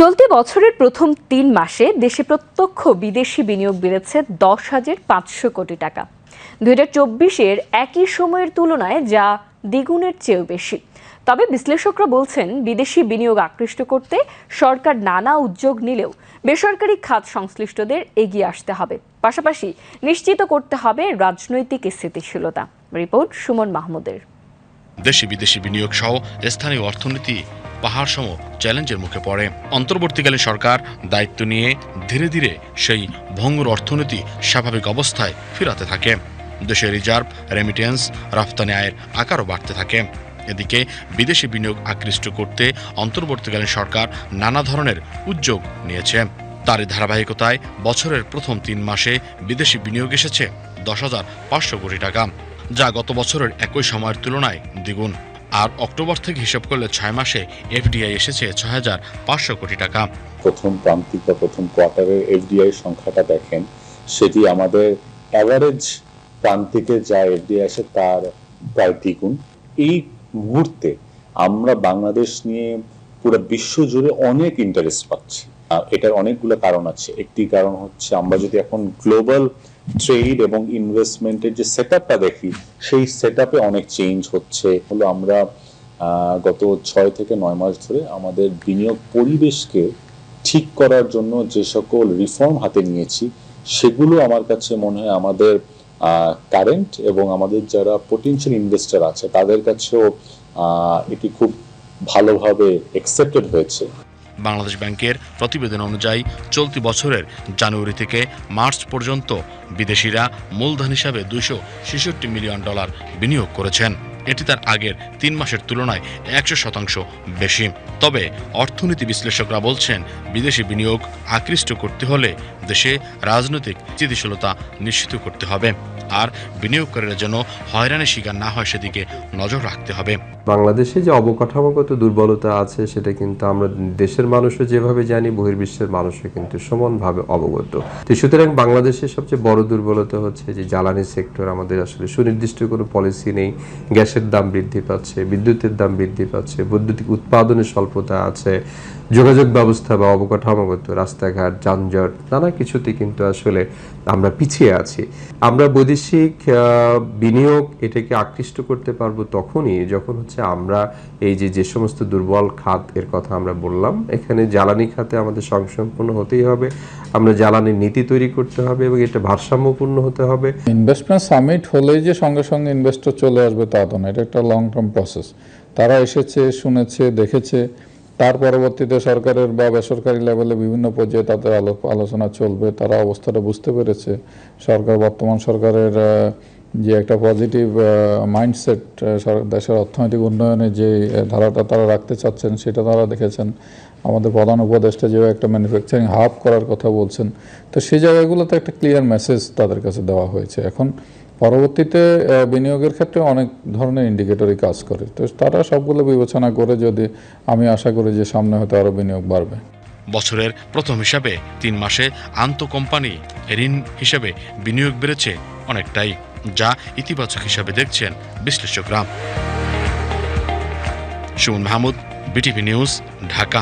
চলতি বছরের প্রথম তিন মাসে দেশে প্রত্যক্ষ বিদেশি বিনিয়োগ বেড়েছে দশ হাজার পাঁচশো কোটি টাকা। দুই হাজার চব্বিশের একই সময়ের তুলনায় যা দ্বিগুণের চেয়েও বেশি। তবে বিশ্লেষকরা বলছেন, বিদেশি বিনিয়োগ আকৃষ্ট করতে সরকার নানা উদ্যোগ নিলেও বেসরকারি খাত সংশ্লিষ্টদের এগিয়ে আসতে হবে। পাশাপাশি নিশ্চিত করতে হবে রাজনৈতিক স্থিতিশীলতা। রিপোর্ট সুমন মাহমুদের। দেশি বিদেশি বিনিয়োগ সহ স্থানীয় অর্থনীতি পাহাড় সম চ্যালেঞ্জের মুখে পড়ে। অন্তর্বর্তীকালীন সরকার দায়িত্ব নিয়ে ধীরে ধীরে সেই ভঙ্গুর অর্থনীতি স্বাভাবিক অবস্থায় ফিরাতে থাকে। দেশের রিজার্ভ রেমিটেন্স রফতানি আয়ের আকারও বাড়তে থাকে। এদিকে বিদেশি বিনিয়োগ আকৃষ্ট করতে অন্তর্বর্তীকালীন সরকার নানা ধরনের উদ্যোগ নিয়েছে। তারই ধারাবাহিকতায় বছরের প্রথম তিন মাসে বিদেশি বিনিয়োগ এসেছে দশ হাজার পাঁচশো কোটি টাকা, যা গত বছরের একই সময়ের তুলনায় দ্বিগুণ। আর অক্টোবর থেকে হিসাব করলে ছয় মাসে এফডিআই এসেছে ছয় হাজার পাঁচশো কোটি টাকা। প্রথম প্রান্তিক বা প্রথম কোয়ার্টারের এফডিআই সংখ্যাটা দেখেন, সেটি আমাদের অ্যাভারেজ প্রান্তিকে যা এফডিআই আসে তার প্রায় দ্বিগুণ। এই মুহূর্তে আমরা বাংলাদেশ নিয়ে পুরো বিশ্ব জুড়ে অনেক ইন্টারেস্ট পাচ্ছি। এটার অনেকগুলো কারণ আছে। একটি কারণ হচ্ছে আমরা যদি এখন গ্লোবাল ট্রেড এবং ইনভেস্টমেন্টের যে সেট দেখি, সেই সেট অনেক চেঞ্জ হচ্ছে। হলো আমরা গত ছয় থেকে নয় মাস ধরে আমাদের বিনিয়োগ পরিবেশকে ঠিক করার জন্য যে সকল রিফর্ম হাতে নিয়েছি, সেগুলো আমার কাছে মনে হয় আমাদের কারেন্ট এবং আমাদের যারা পটেনশিয়াল ইনভেস্টার আছে, তাদের কাছেও এটি খুব ভালোভাবে একসেপ্টেড হয়েছে। বাংলাদেশ ব্যাংকের প্রতিবেদন অনুযায়ী, চলতি বছরের জানুয়ারি থেকে মার্চ পর্যন্ত বিদেশিরা মূলধন হিসাবে দুইশো ছেষট্টি মিলিয়ন ডলার বিনিয়োগ করেছেন। এটি তার আগের তিন মাসের তুলনায় একশো শতাংশ বেশি। তবে অর্থনীতি বিশ্লেষকরা বলছেন, বিদেশি বিনিয়োগ আকৃষ্ট করতে হলে দেশে রাজনৈতিক স্থিতিশীলতা নিশ্চিত করতে হবে। আর বিনিয়োগকারীরা যেন হয়রানির শিকার না হয়, সেদিকে নজর রাখতে হবে। বাংলাদেশে যে অবকাঠামোগত দুর্বলতা আছে, সেটা কিন্তু আমরা দেশের মানুষও যেভাবে জানি, বহির্বিশ্বের মানুষও কিন্তু সমানভাবে অবগত। তো সুতরাং বাংলাদেশের সবচেয়ে বড় দুর্বলতা হচ্ছে যে জ্বালানি সেক্টর, আমাদের আসলে সুনির্দিষ্ট কোনো পলিসি নেই। গ্যাসের দাম বৃদ্ধি পাচ্ছে, বিদ্যুতের দাম বৃদ্ধি পাচ্ছে, বৈদ্যুতিক উৎপাদনের স্বল্পতা আছে, যোগাযোগ ব্যবস্থা বা অবকাঠামোগত রাস্তাঘাট, যানজট, নানা কিছুতে কিন্তু আসলে আমরা পিছিয়ে আছি। আমরা বৈদেশিক আহ, বিনিয়োগ এটাকে আকৃষ্ট করতে পারব তখনই যখন হচ্ছে আমরা এই যে যে সমস্ত দুর্বল খাত এর কথা আমরা বললাম এখানে জ্বালানি খাতে আমাদের সংসম্পন্ন হতেই হবে। আমরা জ্বালানি নীতি তৈরি করতে হবে এবং এটা ভারসাম্যপূর্ণ হতে হবে। ইনভেস্টমেন্ট সামিট হলেই যে সঙ্গে সঙ্গে ইনভেস্টর চলে আসবে তা তো না এটা একটা লং টার্ম প্রসেস তারা এসেছে শুনেছে দেখেছে তার পরবর্তীতে সরকারের বা বেসরকারি লেভেলে বিভিন্ন পর্যায়ে তাদের আলো- আলোচনা চলবে, তারা অবস্থাটা বুঝতে পেরেছে। সরকার, বর্তমান সরকারের যে একটা পজিটিভ মাইন্ডসেট দেশের অর্থনৈতিক উন্নয়নে যে ধারাটা তারা রাখতে চাচ্ছেন, সেটা তারা দেখেছেন। আমাদের প্রধান উপদেষ্টা যেভাবে একটা ম্যানুফ্যাকচারিং হাব করার কথা বলছেন। তো সেই জায়গাগুলোতে একটা ক্লিয়ার মেসেজ তাদের কাছে দেওয়া হয়েছে। এখন পরবর্তীতে বিনিয়োগের ক্ষেত্রে অনেক ধরনের ইন্ডিকেটরই কাজ করে। তো তারা সবগুলো বিবেচনা করে যদি আমি আশা করি যে সামনে হয়তো আরও বিনিয়োগ বাড়বে। বছরের প্রথম হিসাবে তিন মাসে আন্ত কোম্পানি ঋণ হিসেবে বিনিয়োগ বেড়েছে অনেকটাই, যা ইতিবাচক হিসাবে দেখছেন বিশ্লেষকরা। Suman Mahmud, BTV news, Dhaka.